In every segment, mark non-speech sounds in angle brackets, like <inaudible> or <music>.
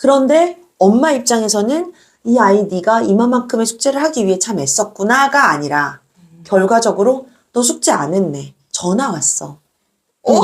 그런데 엄마 입장에서는 이 아이디가 이만큼의 숙제를 하기 위해 참 애썼구나가 아니라 결과적으로 너 숙제 안 했네. 전화 왔어. 어?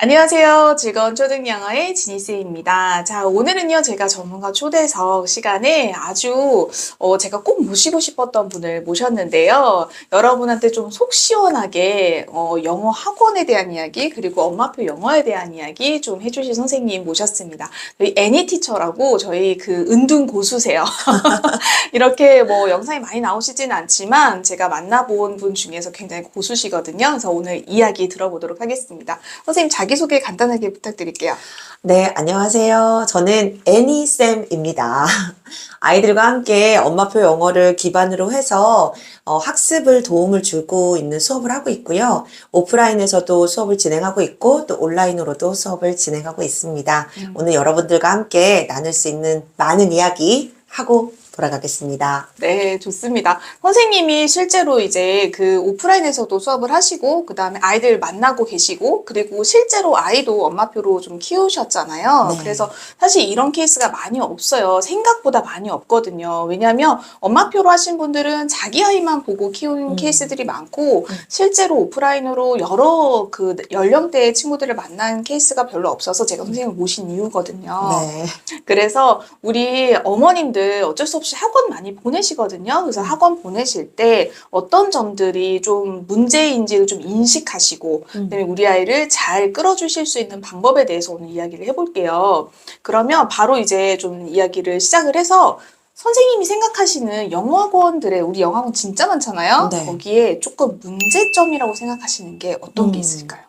안녕하세요. 즐거운 초등 영어의 지니스입니다. 자, 오늘은요, 제가 전문가 초대석 시간에 아주, 어, 제가 꼭 모시고 싶었던 분을 모셨는데요. 여러분한테 좀 속 시원하게, 어, 영어 학원에 대한 이야기, 그리고 엄마표 영어에 대한 이야기 좀 해주실 선생님 모셨습니다. 저희 애니티처라고 저희 그 은둔 고수세요. <laughs> 이렇게 뭐 영상이 많이 나오시진 않지만 제가 만나본 분 중에서 굉장히 고수시거든요. 그래서 오늘 이야기 들어보도록 하겠습니다. 선생님 자기 소개 간단하게 부탁드릴게요. 네, 안녕하세요. 저는 애니쌤입니다. <laughs> 아이들과 함께 엄마표 영어를 기반으로 해서 어, 학습을 도움을 주고 있는 수업을 하고 있고요. 오프라인에서도 수업을 진행하고 있고 또 온라인으로도 수업을 진행하고 있습니다. 오늘 여러분들과 함께 나눌 수 있는 많은 이야기 하고 돌아가겠습니다. 네, 좋습니다. 선생님이 실제로 이제 그 오프라인에서도 수업을 하시고, 그 다음에 아이들 만나고 계시고, 그리고 실제로 아이도 엄마표로 좀 키우셨잖아요. 네. 그래서 사실 이런 케이스가 많이 없어요. 생각보다 많이 없거든요. 왜냐하면 엄마표로 하신 분들은 자기 아이만 보고 키우는 음. 케이스들이 많고, 실제로 오프라인으로 여러 그 연령대의 친구들을 만난 케이스가 별로 없어서 제가 선생님을 모신 이유거든요. 네. 그래서 우리 어머님들 어쩔 수 없이 학원 많이 보내시거든요. 그래서 학원 보내실 때 어떤 점들이 좀 문제인지를 좀 인식하시고, 음. 그다음에 우리 아이를 잘 끌어주실 수 있는 방법에 대해서 오늘 이야기를 해볼게요. 그러면 바로 이제 좀 이야기를 시작을 해서 선생님이 생각하시는 영어학원들의 우리 영어학원 진짜 많잖아요. 네. 거기에 조금 문제점이라고 생각하시는 게 어떤 게 음. 있을까요?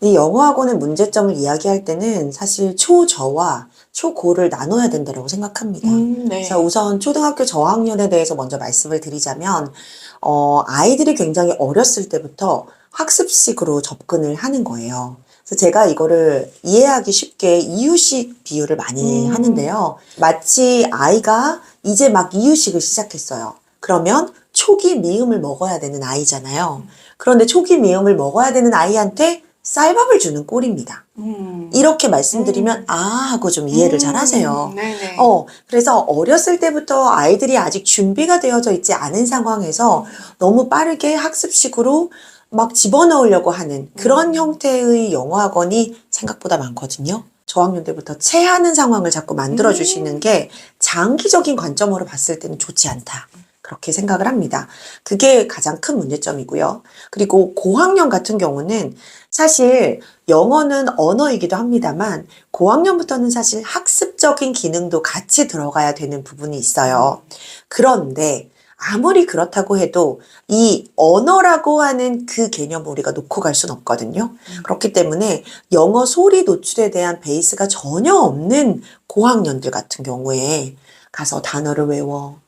이 영어학원의 문제점을 이야기할 때는 사실 초저와 초고를 나눠야 된다고 생각합니다. 음, 네. 그래서 우선 초등학교 저학년에 대해서 먼저 말씀을 드리자면, 어, 아이들이 굉장히 어렸을 때부터 학습식으로 접근을 하는 거예요. 그래서 제가 이거를 이해하기 쉽게 이유식 비유를 많이 음. 하는데요. 마치 아이가 이제 막 이유식을 시작했어요. 그러면 초기 미음을 먹어야 되는 아이잖아요. 그런데 초기 미음을 먹어야 되는 아이한테 쌀밥을 주는 꼴입니다. 음. 이렇게 말씀드리면 아 하고 좀 이해를 잘 하세요. 음, 네네. 어, 그래서 어렸을 때부터 아이들이 아직 준비가 되어져 있지 않은 상황에서 너무 빠르게 학습식으로 막 집어넣으려고 하는 그런 음. 형태의 영어학원이 생각보다 많거든요. 저학년 때부터 체하는 상황을 자꾸 만들어 주시는 게 장기적인 관점으로 봤을 때는 좋지 않다. 그렇게 생각을 합니다. 그게 가장 큰 문제점이고요. 그리고 고학년 같은 경우는 사실 영어는 언어이기도 합니다만 고학년부터는 사실 학습적인 기능도 같이 들어가야 되는 부분이 있어요. 그런데 아무리 그렇다고 해도 이 언어라고 하는 그 개념을 우리가 놓고 갈 수는 없거든요. 그렇기 때문에 영어 소리 노출에 대한 베이스가 전혀 없는 고학년들 같은 경우에 가서 단어를 외워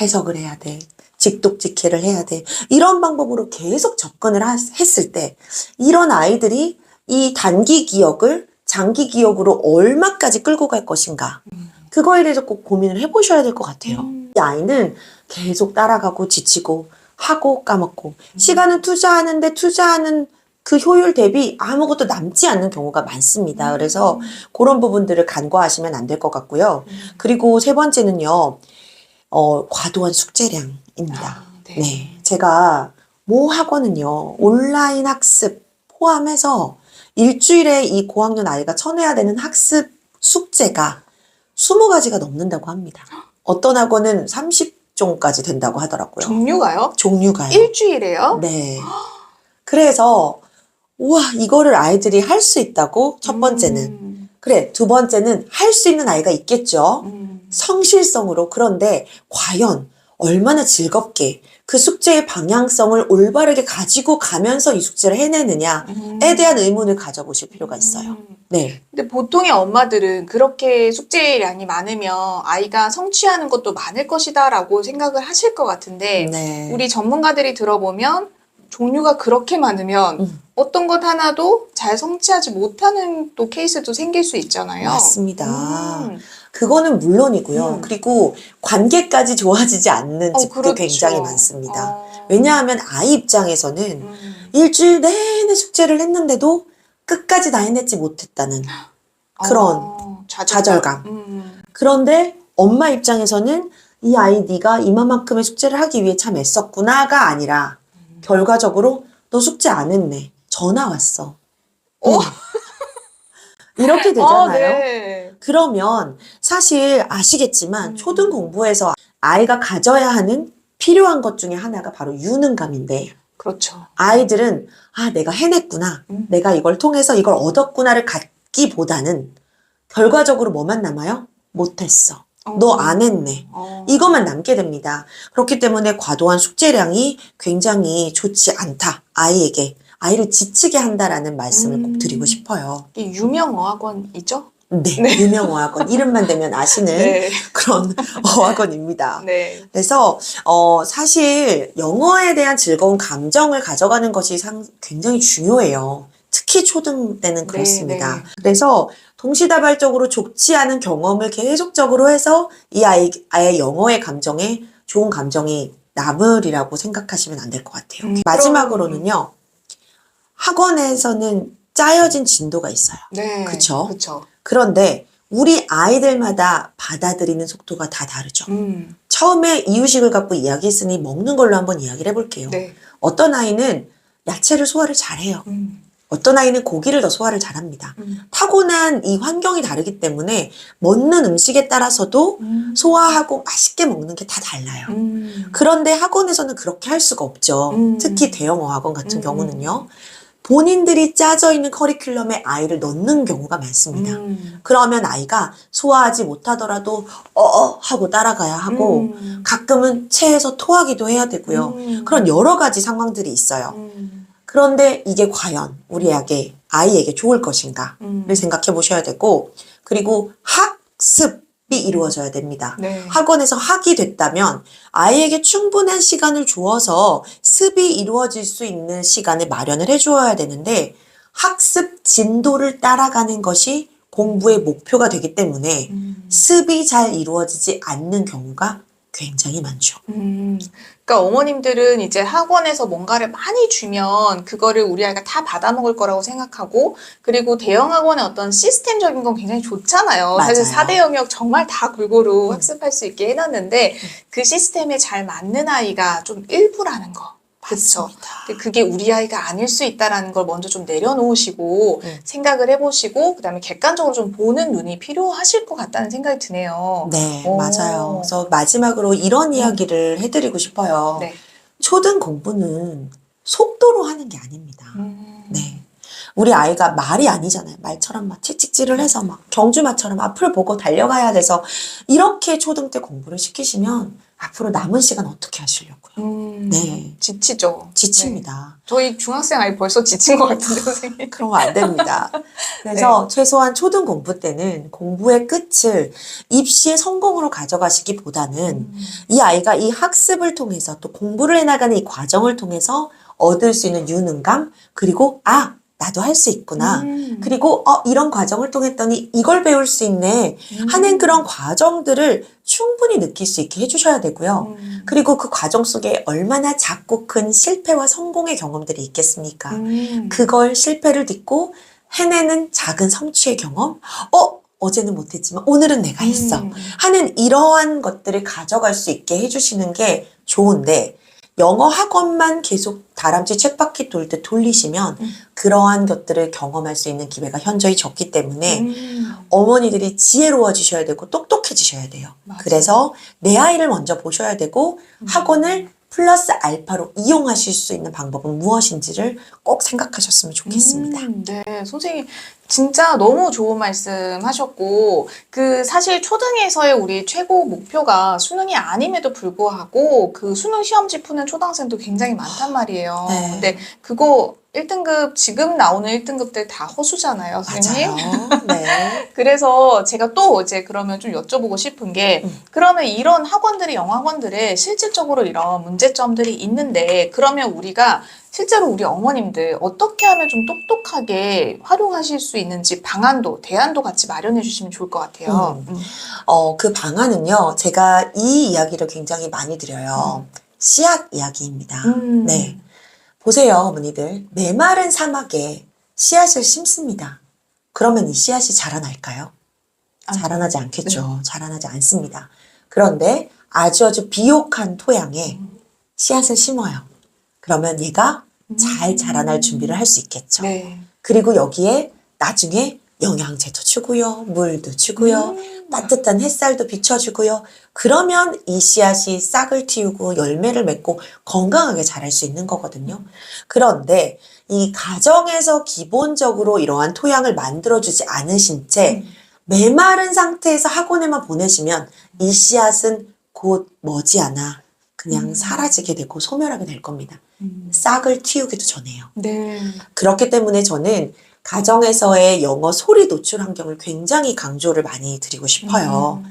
해석을 해야 돼. 직독직해를 해야 돼. 이런 방법으로 계속 접근을 하- 했을 때 이런 아이들이 이 단기 기억을 장기 기억으로 얼마까지 끌고 갈 것인가. 그거에 대해서 꼭 고민을 해보셔야 될 것 같아요. 음. 이 아이는 계속 따라가고 지치고 하고 까먹고 시간을 투자하는데 투자하는 그 효율 대비 아무것도 남지 않는 경우가 많습니다. 그래서 그런 부분들을 간과하시면 안 될 것 같고요. 그리고 세 번째는요, 어, 과도한 숙제량입니다. 아, 네. 네. 제가 모 학원은요, 온라인 학습 포함해서 일주일에 이 고학년 아이가 쳐내야 되는 학습 숙제가 20가지가 넘는다고 합니다. 어떤 학원은 30종까지 된다고 하더라고요. 종류가요? 종류가요. 일주일에요? 네. 그래서, 우와, 이거를 아이들이 할 수 있다고 첫 번째는. 음, 그래, 두 번째는 할 수 있는 아이가 있겠죠. 음. 성실성으로. 그런데 과연 얼마나 즐겁게 그 숙제의 방향성을 올바르게 가지고 가면서 이 숙제를 해내느냐에 음. 대한 의문을 가져보실 필요가 있어요. 음. 네. 근데 보통의 엄마들은 그렇게 숙제량이 많으면 아이가 성취하는 것도 많을 것이다라고 생각을 하실 것 같은데 네. 우리 전문가들이 들어보면 종류가 그렇게 많으면 음. 어떤 것 하나도 잘 성취하지 못하는 또 케이스도 생길 수 있잖아요. 맞습니다. 음. 그거는 물론이고요. 음. 그리고 관계까지 좋아지지 않는 어, 집도 그렇죠. 굉장히 많습니다. 어. 왜냐하면 아이 입장에서는 음. 일주일 내내 숙제를 했는데도 끝까지 다 해냈지 못했다는 그런 어, 좌절감. 음. 그런데 엄마 입장에서는 이 아이 네가 이만큼의 숙제를 하기 위해 참 애썼구나가 아니라 결과적으로 너 숙제 안 했네. 전화 왔어. 오. 응. 이렇게 어, 되잖아요. 네. 그러면 사실 아시겠지만 음. 초등 공부에서 아이가 가져야 하는 필요한 것 중에 하나가 바로 유능감인데 그렇죠. 아이들은 아 내가 해냈구나 음. 내가 이걸 통해서 이걸 얻었구나를 갖기보다는 결과적으로 뭐만 남아요? 못했어. 너안 했네. 어. 이것만 남게 됩니다. 그렇기 때문에 과도한 숙제량이 굉장히 좋지 않다. 아이에게. 아이를 지치게 한다라는 말씀을 음. 꼭 드리고 싶어요. 이 유명 어학원이죠? 네. 유명 어학원. 이름만 되면 아시는 <laughs> 네. 그런 어학원입니다. 네. 그래서 어 사실 영어에 대한 즐거운 감정을 가져가는 것이 상, 굉장히 중요해요. 특히 초등 때는 그렇습니다. 네. 그래서 동시다발적으로 좋지 않은 경험을 계속적으로 해서 이 아이, 아이의 영어의 감정에 좋은 감정이 남으리라고 생각하시면 안 될 것 같아요. 음, 마지막으로는요, 학원에서는 짜여진 진도가 있어요. 네. 그쵸? 그쵸. 그런데 우리 아이들마다 받아들이는 속도가 다 다르죠. 음. 처음에 이유식을 갖고 이야기했으니 먹는 걸로 한번 이야기를 해볼게요. 네. 어떤 아이는 야채를 소화를 잘해요. 음. 어떤 아이는 고기를 더 소화를 잘합니다. 음. 타고난 이 환경이 다르기 때문에 먹는 음식에 따라서도 음. 소화하고 맛있게 먹는 게 다 달라요. 음. 그런데 학원에서는 그렇게 할 수가 없죠. 음. 특히 대형 어 학원 같은 음. 경우는요. 본인들이 짜져 있는 커리큘럼에 아이를 넣는 경우가 많습니다. 음. 그러면 아이가 소화하지 못하더라도 어어 하고 따라가야 하고 음. 가끔은 체해서 토하기도 해야 되고요. 음. 그런 여러 가지 상황들이 있어요. 음. 그런데 이게 과연 우리에게 아이에게 좋을 것인가를 음. 생각해 보셔야 되고 그리고 학습 이 이루어져야 됩니다. 네. 학원에서 학이 됐다면 아이에게 충분한 시간을 주어서 습이 이루어질 수 있는 시간을 마련을 해주어야 되는데 학습 진도를 따라가는 것이 공부의 목표가 되기 때문에 음. 습이 잘 이루어지지 않는 경우가 굉장히 많죠. 음, 그러니까 어머님들은 이제 학원에서 뭔가를 많이 주면 그거를 우리 아이가 다 받아먹을 거라고 생각하고 그리고 대형 학원의 어떤 시스템적인 건 굉장히 좋잖아요. 사실 맞아요. 4대 영역 정말 다 골고루 음. 학습할 수 있게 해놨는데 그 시스템에 잘 맞는 아이가 좀 일부라는 거. 그렇죠. 근데 그게 우리 아이가 아닐 수 있다라는 걸 먼저 좀 내려놓으시고 음. 생각을 해보시고 그다음에 객관적으로 좀 보는 눈이 필요하실 것 같다는 생각이 드네요. 네, 오. 맞아요. 그래서 마지막으로 이런 이야기를 해드리고 싶어요. 네. 초등 공부는 속도로 하는 게 아닙니다. 음. 네. 우리 아이가 말이 아니잖아요. 말처럼 막 칙칙질을 해서 막 경주마처럼 앞을 보고 달려가야 돼서 이렇게 초등 때 공부를 시키시면 앞으로 남은 시간 어떻게 하시려고요? 음, 네. 지치죠. 네. 지칩니다. 저희 중학생 아이 벌써 지친 것 같은데, 선생님. <laughs> 그러면 안 됩니다. 그래서 최소한 초등 공부 때는 공부의 끝을 입시의 성공으로 가져가시기보다는 이 아이가 이 학습을 통해서 또 공부를 해나가는 이 과정을 통해서 얻을 수 있는 유능감 그리고 아 나도 할 수 있구나 음. 그리고 어 이런 과정을 통했더니 이걸 배울 수 있네 음. 하는 그런 과정들을 충분히 느낄 수 있게 해주셔야 되고요. 음. 그리고 그 과정 속에 얼마나 작고 큰 실패와 성공의 경험들이 있겠습니까? 음. 그걸 실패를 딛고 해내는 작은 성취의 경험? 어, 어제는 못했지만 오늘은 내가 했어. 음. 하는 이러한 것들을 가져갈 수 있게 해주시는 게 좋은데, 영어 학원만 계속 다람쥐 쳇바퀴 돌 때 돌리시면 음. 그러한 것들을 경험할 수 있는 기회가 현저히 적기 때문에 음. 어머니들이 지혜로워지셔야 되고 똑똑해지셔야 돼요. 맞아요. 그래서 내 아이를 먼저 보셔야 되고 음. 학원을 플러스 알파로 이용하실 수 있는 방법은 무엇인지를 꼭 생각하셨으면 좋겠습니다. 음, 네, 선생님 진짜 너무 좋은 말씀 하셨고 그 사실 초등에서의 우리 최고 목표가 수능이 아님에도 불구하고 그 수능 시험지 푸는 초등학생도 굉장히 많단 말이에요. 네. 근데 그거 1등급 지금 나오는 1등급들 다 허수잖아요, 선생님. 맞아요. 네. <laughs> 그래서 제가 또 이제 그러면 좀 여쭤보고 싶은 게 음. 그러면 이런 학원들이 영어 학원들에 실질적으로 이런 문제점들이 있는데 그러면 우리가 실제로 우리 어머님들 어떻게 하면 좀 똑똑하게 활용하실 수 있는지 방안도 대안도 같이 마련해 주시면 좋을 것 같아요. 음. 어, 그 방안은요, 제가 이 이야기를 굉장히 많이 드려요. 씨앗 이야기입니다. 음. 네. 보세요, 어머니들. 메마른 사막에 씨앗을 심습니다. 그러면 이 씨앗이 자라날까요? 아, 자라나지 않겠죠. 자라나지 않습니다. 그런데 아주 아주 비옥한 토양에 씨앗을 심어요. 그러면 얘가 잘 자라날 준비를 할 수 있겠죠. 네. 그리고 여기에 나중에 영양제도 주고요. 물도 주고요. 따뜻한 햇살도 비춰주고요. 그러면 이 씨앗이 싹을 틔우고 열매를 맺고 건강하게 자랄 수 있는 거거든요. 그런데 이 가정에서 기본적으로 이러한 토양을 만들어주지 않으신 채 메마른 상태에서 학원에만 보내시면 이 씨앗은 곧 머지않아 그냥 사라지게 되고 소멸하게 될 겁니다. 음. 싹을 틔우기도 전에요. 네. 그렇기 때문에 저는 가정에서의 영어 소리 노출 환경을 굉장히 강조를 많이 드리고 싶어요.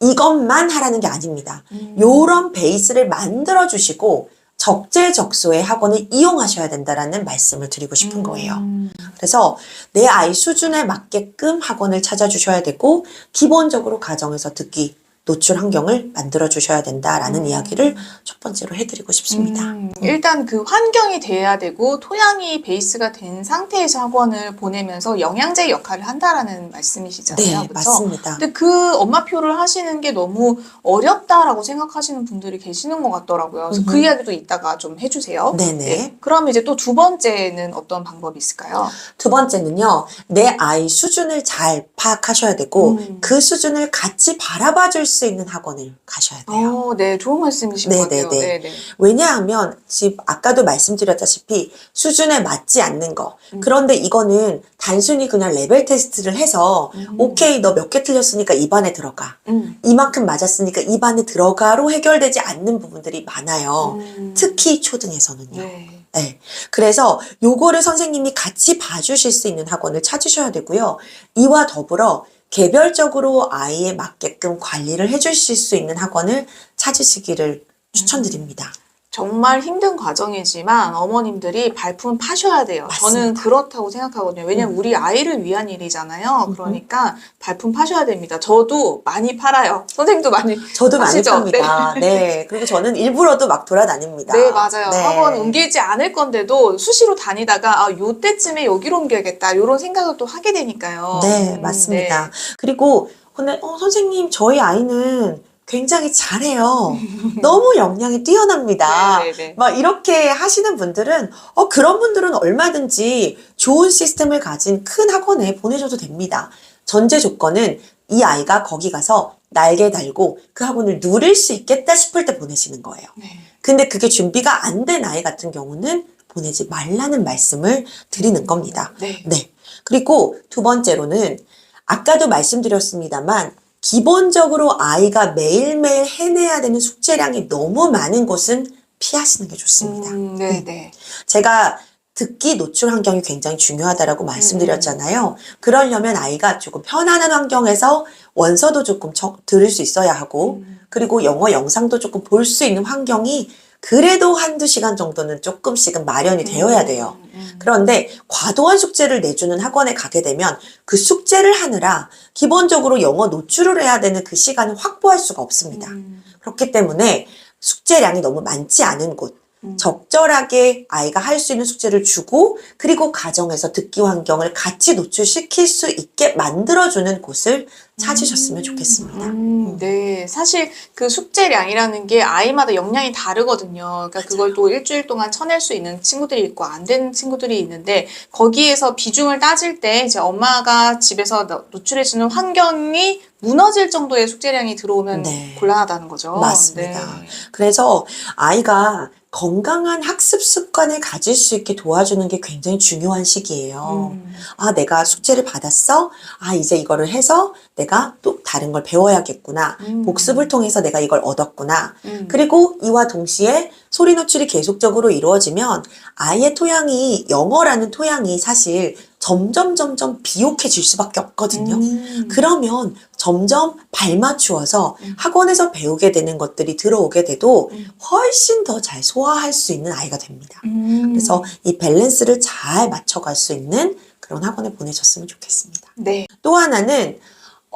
이것만 하라는 게 아닙니다. 음. 요런 베이스를 만들어 주시고 적재적소의 학원을 이용하셔야 된다라는 말씀을 드리고 싶은 거예요. 음. 그래서 내 아이 수준에 맞게끔 학원을 찾아주셔야 되고 기본적으로 가정에서 듣기 노출 환경을 만들어 주셔야 된다라는 이야기를 첫 번째로 해드리고 싶습니다. 음, 일단 그 환경이 돼야 되고 토양이 베이스가 된 상태에서 학원을 보내면서 영양제 역할을 한다라는 말씀이시잖아요. 네, 그렇죠? 맞습니다. 근데 그 엄마표를 하시는 게 너무 어렵다라고 생각하시는 분들이 계시는 것 같더라고요. 그래서 그 음흠. 이야기도 이따가 좀 해주세요. 네네. 그럼 이제 또 두 번째는 어떤 방법이 있을까요? 두 번째는요, 내 아이 수준을 잘 파악하셔야 되고, 음. 그 수준을 같이 바라봐 줄 수 있는 학원을 가셔야 돼요. 어, 네, 좋은 말씀이신 네, 것 같아요. 네, 네. 네, 네. 왜냐하면, 집, 아까도 말씀드렸다시피, 수준에 맞지 않는 거. 음. 그런데 이거는 단순히 그냥 레벨 테스트를 해서, 음. 오케이, 너 몇 개 틀렸으니까 이 반에 들어가. 음. 이만큼 맞았으니까 이 반에 들어가로 해결되지 않는 부분들이 많아요. 음. 특히 초등에서는요. 네. 네. 그래서 요거를 선생님이 같이 봐주실 수 있는 학원을 찾으셔야 되고요. 이와 더불어 개별적으로 아이에 맞게끔 관리를 해주실 수 있는 학원을 찾으시기를 추천드립니다. 정말 힘든 과정이지만 어머님들이 발품 파셔야 돼요. 저는 맞습니다. 그렇다고 생각하거든요. 왜냐면 우리 아이를 위한 일이잖아요. 그러니까 발품 파셔야 됩니다. 저도 많이 팔아요. <laughs> 선생님도 많이 저도 많이 아시죠? 팝니다. 네. 그리고 저는 일부러도 막 돌아다닙니다. 네, 맞아요. 네. 학원 옮기지 않을 건데도 수시로 다니다가 아, 요때쯤에 여기로 옮겨야겠다. 이런 생각을 또 하게 되니까요. 네, 음, 맞습니다. 네. 그리고 근데 어, 선생님 저희 아이는 굉장히 잘해요. <laughs> 너무 역량이 뛰어납니다. 네, 네, 네. 막 이렇게 하시는 분들은 어 그런 분들은 얼마든지 좋은 시스템을 가진 큰 학원에 보내셔도 됩니다. 전제 조건은 이 아이가 거기 가서 날개 달고 그 학원을 누릴 수 있겠다 싶을 때 보내시는 거예요. 네. 근데 그게 준비가 안 된 아이 같은 경우는 보내지 말라는 말씀을 드리는 겁니다. 네. 네. 그리고 두 번째로는 아까도 말씀드렸습니다만 기본적으로 아이가 매일매일 해내야 되는 숙제량이 너무 많은 곳은 피하시는 게 좋습니다. 음, 네, 네. 제가 듣기 노출 환경이 굉장히 중요하다라고 말씀드렸잖아요. 그러려면 아이가 조금 편안한 환경에서 원서도 조금 적- 들을 수 있어야 하고, 그리고 영어 영상도 조금 볼 수 있는 환경이 그래도 한두 시간 정도는 조금씩은 마련이 되어야 돼요. 음, 그런데 과도한 숙제를 내주는 학원에 가게 되면 그 숙제를 하느라 기본적으로 영어 노출을 해야 되는 그 시간을 확보할 수가 없습니다. 음, 그렇기 때문에 숙제량이 너무 많지 않은 곳, 음. 적절하게 아이가 할 수 있는 숙제를 주고 그리고 가정에서 듣기 환경을 같이 노출시킬 수 있게 만들어주는 곳을 찾으셨으면 좋겠습니다. 음, 네. 사실 그 숙제량이라는 게 아이마다 역량이 다르거든요. 그러니까 그걸 또 일주일 동안 쳐낼 수 있는 친구들이 있고 안 되는 친구들이 있는데 거기에서 비중을 따질 때 이제 엄마가 집에서 노- 노출해주는 환경이 무너질 정도의 숙제량이 들어오면 네. 곤란하다는 거죠. 맞습니다. 네. 그래서 아이가 건강한 학습 습관을 가질 수 있게 도와주는 게 굉장히 중요한 시기예요. 음, 아, 내가 숙제를 받았어? 아, 이제 이거를 해서 내가 또 다른 걸 배워야겠구나. 음. 복습을 통해서 내가 이걸 얻었구나. 음. 그리고 이와 동시에 소리 노출이 계속적으로 이루어지면 아이의 토양이 영어라는 토양이 사실 점점 점점 비옥해질 수밖에 없거든요. 음. 그러면 점점 발맞추어서 음. 학원에서 배우게 되는 것들이 들어오게 돼도 음. 훨씬 더 잘 소화할 수 있는 아이가 됩니다. 음. 그래서 이 밸런스를 잘 맞춰갈 수 있는 그런 학원에 보내셨으면 좋겠습니다. 네. 또 하나는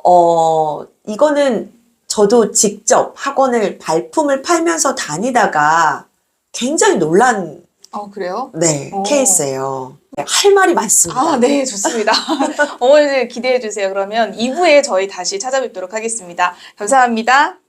어 이거는 저도 직접 학원을 발품을 팔면서 다니다가 굉장히 놀란 어, 그래요? 네 어. 케이스예요. 할 말이 많습니다. 아, 네, 좋습니다. <laughs> 어머니들 기대해 주세요. 그러면 2부에 저희 다시 찾아뵙도록 하겠습니다. 감사합니다.